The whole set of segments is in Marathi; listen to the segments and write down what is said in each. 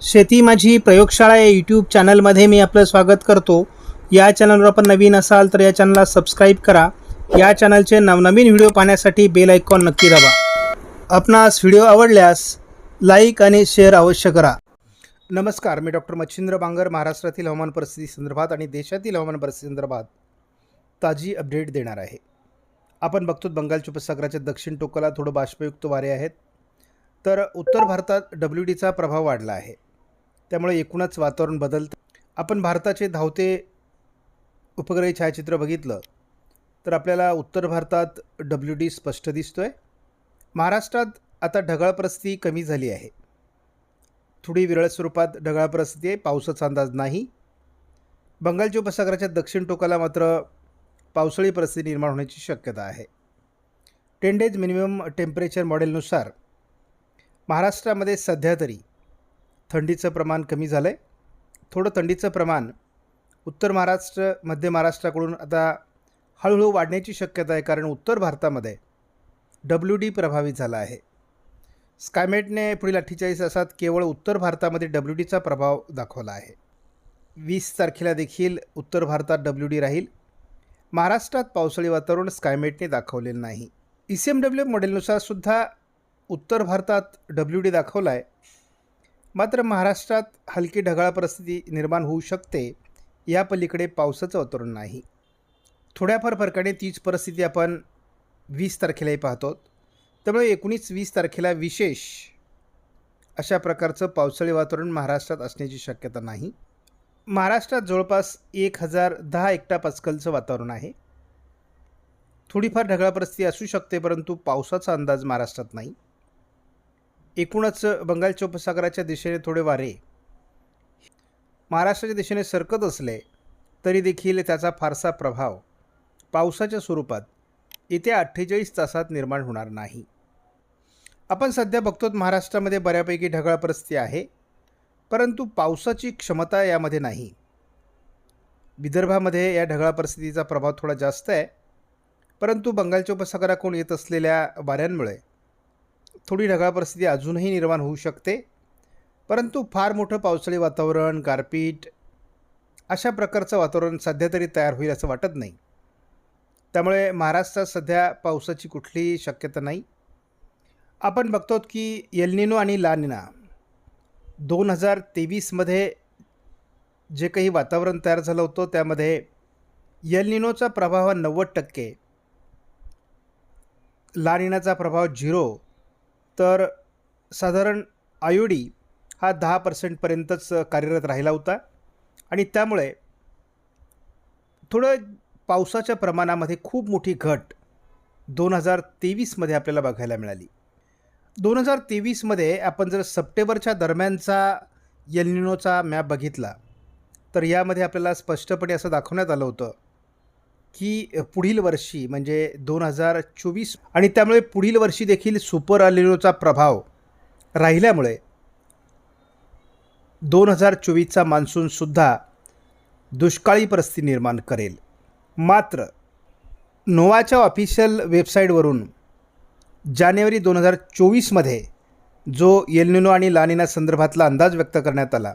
शेती माझी प्रयोगशाळा या यूट्यूब चॅनलमध्ये मी आपलं स्वागत करतो. या चॅनलवर आपण नवीन असाल तर या चॅनलला सबस्क्राईब करा. या चॅनलचे नवनवीन व्हिडिओ पाहण्यासाठी बेल आयकॉन नक्की दाबा. आपणास व्हिडिओ आवडल्यास लाईक आणि शेअर अवश्य करा. नमस्कार मी डॉक्टर मच्छिंद्र बांगर महाराष्ट्रातील हवामान परिस्थिती संदर्भात आणि देशातील हवामान परिस्थिती संदर्भात ताजी अपडेट देणार आहे. आपण बघतो बंगालच्या उपसागराच्या दक्षिण टोकाला थोडं बाष्पयुक्त वारे आहेत. तर उत्तर भारतात डब्ल्यू डीचा प्रभाव वाढला आहे. त्यामुळे एकूणच वातावरण बदलतं. आपण भारताचे धावते उपग्रही छायाचित्र बघितलं तर आपल्याला उत्तर भारतात डब्ल्यू डी स्पष्ट दिसतो आहे महाराष्ट्रात आता ढगाळ परिस्थिती कमी झाली आहे. थोडी विरळ स्वरूपात ढगाळ परिस्थिती आहे पावसाचा अंदाज नाही. बंगालच्या उपसागराच्या दक्षिण टोकाला मात्र पावसाळी परिस्थिती निर्माण होण्याची शक्यता आहे. टेन डेज मिनिमम टेम्परेचर मॉडेलनुसार महाराष्ट्रामध्ये सध्या तरी थंडीचं प्रमाण कमी झालं आहे थोडं थंडीचं प्रमाण उत्तर महाराष्ट्र मध्य महाराष्ट्राकडून आता हळूहळू वाढण्याची शक्यता आहे कारण उत्तर भारतामध्ये डब्ल्यू डी प्रभावित झाला आहे. स्कायमेटने पुढील अठ्ठेचाळीस तासात केवळ उत्तर भारतामध्ये डब्ल्यू डीचा प्रभाव दाखवला आहे. वीस तारखेला देखील उत्तर भारतात डब्ल्यू डी राहील. महाराष्ट्रात पावसाळी वातावरण स्कायमेटने दाखवलेलं नाही. ई सी एम डब्ल्यू मॉडेलनुसार सुद्धा उत्तर भारतात डब्ल्यू डी दाखवला आहे मात्र महाराष्ट्रात हलकी ढगाळ परिस्थिती निर्माण होऊ शकते या पलीकडे पावसाचं वातावरण नाही. थोड्याफार फरकाने तीच परिस्थिती आपण वीस तारखेलाही पाहतो. त्यामुळे एकोणीस वीस तारखेला विशेष अशा प्रकारचं पावसाळी वातावरण महाराष्ट्रात असण्याची शक्यता नाही. महाराष्ट्रात जवळपास एक हजार दहा एकटा पास्कलचं वातावरण आहे. थोडीफार ढगाळ परिस्थिती असू शकते परंतु पावसाचा अंदाज महाराष्ट्रात नाही. एकूणच बंगालच्या उपसागराच्या दिशेने थोडे वारे. महाराष्ट्राच्या दिशेने सरकत असले तरी देखील त्याचा फारसा प्रभाव पावसाच्या स्वरूपात येत्या अठ्ठेचाळीस तासात निर्माण होणार नाही. आपण सध्या बघतो महाराष्ट्रामध्ये बऱ्यापैकी ढगाळ परिस्थिती आहे परंतु पावसाची क्षमता यामध्ये नाही. विदर्भामध्ये या ढगाळ परिस्थितीचा प्रभाव थोडा जास्त आहे परंतु बंगालच्या उपसागराकडून येत असलेल्या वाऱ्यांमुळे थोडी ढगाळ परिस्थिती अजूनही निर्माण होऊ शकते. परंतु फार मोठं पावसाळी वातावरण गारपीट अशा प्रकारचं वातावरण सध्या तरी तयार होईल असं वाटत नाही. त्यामुळे महाराष्ट्रात सध्या पावसाची कुठलीही शक्यता नाही. आपण बघतो की एलनिनो आणि लानिना दोन हजार तेवीसमध्ये जे काही वातावरण तयार झालं होतं त्यामध्ये एलनिनोचा प्रभाव हा नव्वद टक्के लानिनाचा प्रभाव झिरो तर साधारण आयोडी हा दहा पर्सेंटपर्यंतच कार्यरत राहिला होता. आणि त्यामुळे थोडं पावसाच्या प्रमाणामध्ये खूप मोठी घट दोन हजार तेवीसमध्ये आपल्याला बघायला मिळाली. दोन हजार तेवीसमध्ये आपण जर सप्टेंबरच्या दरम्यानचा येलनिनोचा मॅप बघितला तर यामध्ये आपल्याला स्पष्टपणे असं दाखवण्यात आलं होतं की पुढील वर्षी म्हणजे दोन हजार चोवीस आणि त्यामुळे पुढील वर्षी देखील सुपर अलिनोचा प्रभाव राहिल्यामुळे दोन हजार चोवीसचा मान्सूनसुद्धा दुष्काळी परिस्थिती निर्माण करेल. मात्र नोवाच्या ऑफिशियल वेबसाईटवरून जानेवारी दोन हजार चोवीसमध्ये जो येलनिनो आणि लानिना संदर्भातला अंदाज व्यक्त करण्यात आला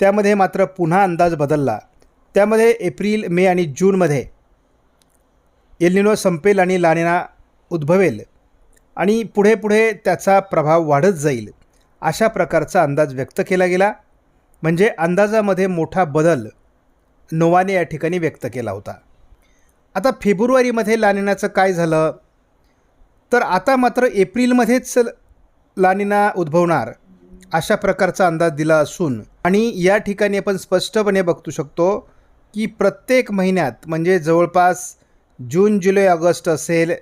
त्यामध्ये मात्र पुन्हा अंदाज बदलला. त्यामध्ये एप्रिल मे आणि जूनमध्ये एलनिनो संपेल आणि लानिना उद्भवेल आणि पुढे पुढे त्याचा प्रभाव वाढत जाईल अशा प्रकारचा अंदाज व्यक्त केला गेला. म्हणजे अंदाजामध्ये मोठा बदल नोवाने या ठिकाणी व्यक्त केला होता. आता फेब्रुवारीमध्ये लानिनाचं काय झालं? तर आता मात्र एप्रिलमध्येच लानिना उद्भवणार अशा प्रकारचा अंदाज दिला असून आणि या ठिकाणी आपण स्पष्टपणे बघतो शकतो की प्रत्येक महिन्यात म्हणजे जवळपास जून जुलै ऑगस्ट असेल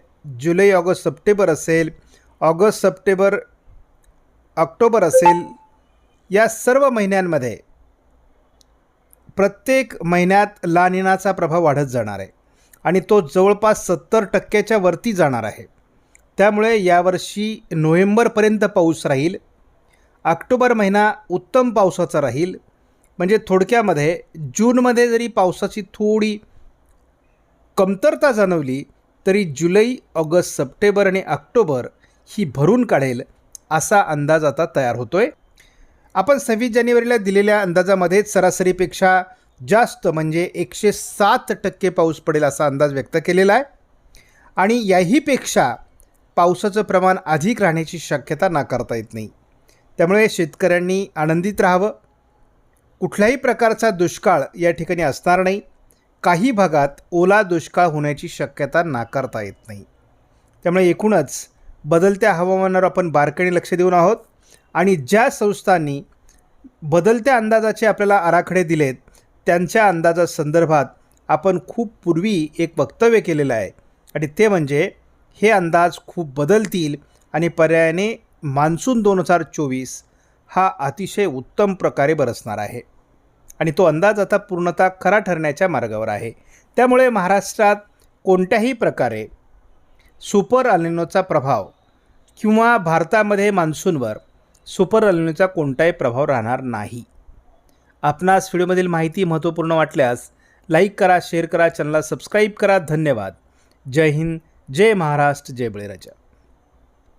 जुलै ऑगस्ट सप्टेंबर असेल ऑगस्ट सप्टेंबर ऑक्टोबर असेल या सर्व महिन्यांमध्ये प्रत्येक महिन्यात लानिनाचा प्रभाव वाढत जाणार आहे आणि तो जवळपास सत्तर टक्क्याच्या वरती जाणार आहे. त्यामुळे यावर्षी नोव्हेंबरपर्यंत पाऊस राहील ऑक्टोबर महिना उत्तम पावसाचा राहील म्हणजे थोडक्यामध्ये जूनमध्ये जरी पावसाची थोडी कमतरता जाणवली तरी जुलै ऑगस्ट सप्टेंबर आणि ऑक्टोबर ही भरून काढेल असा अंदाज आता तयार होतो आहे आपण सव्वीस जानेवारीला दिलेल्या अंदाजामध्येच सरासरीपेक्षा जास्त म्हणजे एकशे सात टक्के पाऊस पडेल असा अंदाज व्यक्त केलेला आहे. आणि याहीपेक्षा पावसाचं प्रमाण अधिक राहण्याची शक्यता नाकारता येत नाही. त्यामुळे शेतकऱ्यांनी आनंदित राहावं. कुठल्याही प्रकारचा दुष्काळ या ठिकाणी असणार नाही. काही भागात ओला दुष्काळ होण्याची शक्यता नाकारता येत नाही. त्यामुळे एकूणच बदलत्या हवामानावर आपण बारकाईने लक्ष देऊन आहोत आणि ज्या संस्थांनी बदलत्या अंदाजाचे आपल्याला आराखडे दिलेत त्यांच्या अंदाजासंदर्भात आपण खूप पूर्वी एक वक्तव्य केलेलं आहे आणि ते म्हणजे हे अंदाज खूप बदलतील आणि पर्यायाने मान्सून दोन हजार चोवीस हा अतिशय उत्तम प्रकारे बरसणार आहे. आणि तो अंदाज आता पूर्णतः खरा ठरण्याच्या मार्गावर आहे. त्यामुळे महाराष्ट्रात कोणत्याही प्रकारे सुपर अलिनोचा प्रभाव किंवा भारतामध्ये मान्सूनवर सुपर अलिनोचा कोणताही प्रभाव राहणार नाही. आपणास व्हिडिओमधील माहिती महत्त्वपूर्ण वाटल्यास लाईक करा शेअर करा चॅनलला सबस्क्राईब करा. धन्यवाद. जय हिंद जय महाराष्ट्र जय बळीराजा.